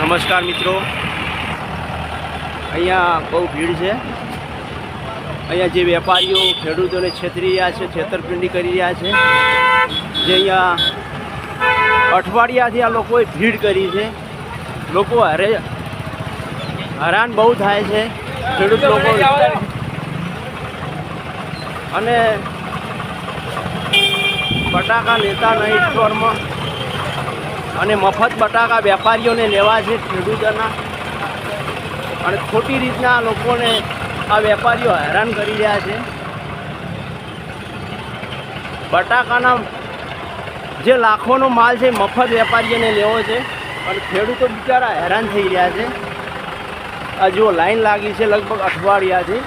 નમસ્કાર મિત્રો. અહીંયા બહુ ભીડ છે. અહીંયા જે વેપારીઓ ખેડૂતોને છેતરી રહ્યા છે, છેતરપિંડી કરી રહ્યા છે. જે અહીંયા અઠવાડિયાથી આ લોકોએ ભીડ કરી છે. લોકો હરે હેરાન બહુ થાય છે. ખેડૂત લોકો અને બટાકા લેતા નહીં, સ્ટોરમાં. અને મફત બટાકા વેપારીઓને લેવા છે ખેડૂતોના. અને ખોટી રીતના લોકોને આ વેપારીઓ હેરાન કરી રહ્યા છે. બટાકાના જે લાખોનો માલ છે, મફત વેપારીઓને લેવો છે. અને ખેડૂતો બિચારા હેરાન થઈ રહ્યા છે. આ જુઓ, લાઈન લાગી છે લગભગ અઠવાડિયાથી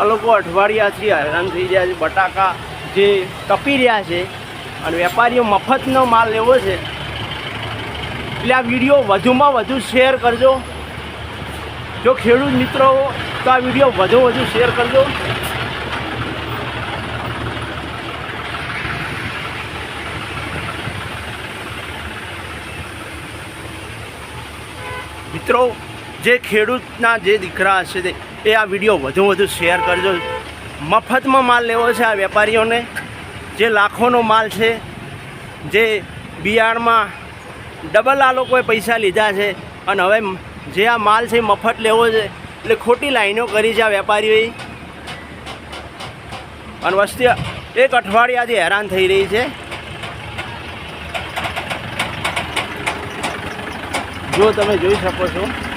આ લોકો અઠવાડિયાથી હેરાન થઈ રહ્યા છે. બટાકા જે તપી રહ્યા છે અને વેપારીઓ મફતનો માલ લેવો છે, એટલે આ વીડિયો વધુમાં વધુ શેર કરજો. જો ખેડૂત મિત્રો તો આ વીડિયો વધુ વધુ શેર કરજો. મિત્રો, જે ખેડૂતના જે દીકરા હશે તે, એ આ વીડિયો વધુ વધુ શેર કરજો. મફતમાં માલ લેવો છે આ વેપારીઓને. જે લાખોનો માલ છે, જે બિયારણમાં ડબલ આ લોકોએ પૈસા લીધા છે અને હવે જે આ માલ છે મફત લેવો છે, એટલે ખોટી લાઈનો કરી છે આ વેપારીઓએ. અને વસ્તી એક અઠવાડિયાથી હેરાન થઈ રહી છે. જો તમે જોઈ શકો છો.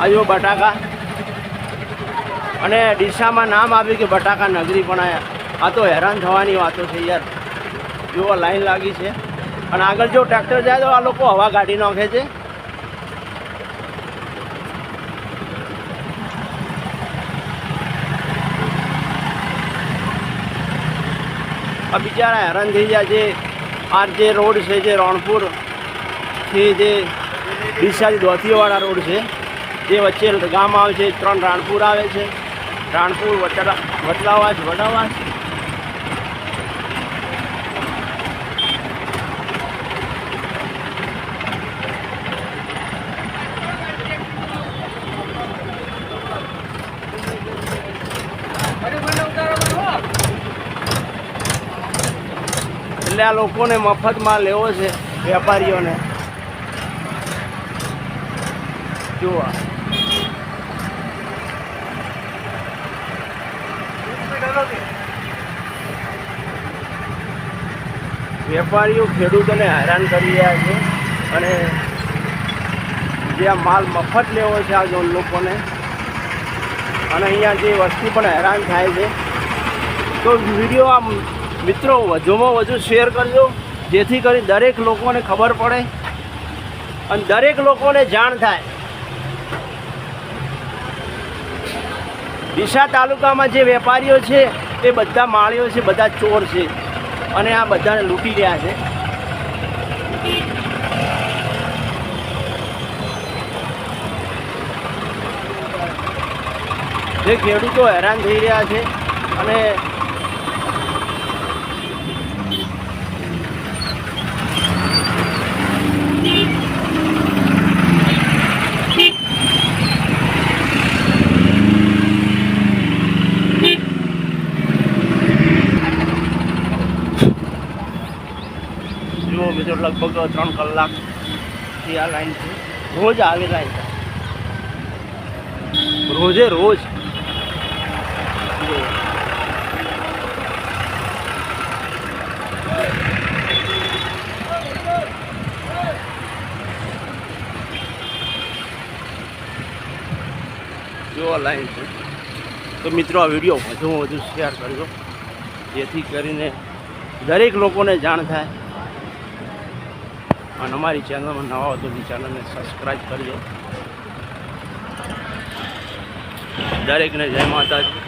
આ બટાકા. અને ડીસામાં નામ આવ્યું કે બટાકા નગરી, પણ આ તો હેરાન થવાની વાતો છે યાર. જુઓ, લાઈન લાગી છે. અને આગળ જો ટ્રેક્ટર જાય તો આ લોકો હવા કાઢી નાખે છે. આ બિચારા હેરાન થઈ ગયા છે. આ જે રોડ છે, જે રણપુરથી જે ડીસાથી દોતીવાળા રોડ છે. જે વચ્ચે ગામ આવે છે, ત્રણ રાણપુર આવે છે. રાણપુર વટલાવાજ વડાવાજ એટલે આ લોકોને મફતમાં લેવો છે, વેપારીઓને. વેપારીઓ ખેડૂતોને હેરાન કરી રહ્યા છે અને જે આ માલ મફત લેવો છે આ જો લોકોને, અને અહીંયા જે વસ્તી પણ હેરાન થાય છે. તો વીડિયો આ મિત્રો વધુમાં વધુ શેર કરજો, જેથી કરી દરેક લોકોને ખબર પડે અને દરેક લોકોને જાણ થાય. ડીસા તાલુકામાં જે વેપારીઓ છે, એ બધા માળીઓ છે, બધા ચોર છે. અને આ બધાને લૂંટી રહ્યા છે. જે ખેડૂતો હેરાન થઈ રહ્યા છે અને મિત્રો લગભગ ત્રણ કલાકથી આ લાઈન છે. રોજ આવે લાઈન રોજે રોજ. જુઓ લાઈન છે. તો મિત્રો, આ વીડિયો વધુમાં વધુ શેર કરજો. જેથી કરીને દરેક લોકોને જાણ થાય. અને અમારી ચેનલમાં નવા હોય તો ચેનલને સબસ્ક્રાઈબ કરજો. દરેકને જય માતાજી.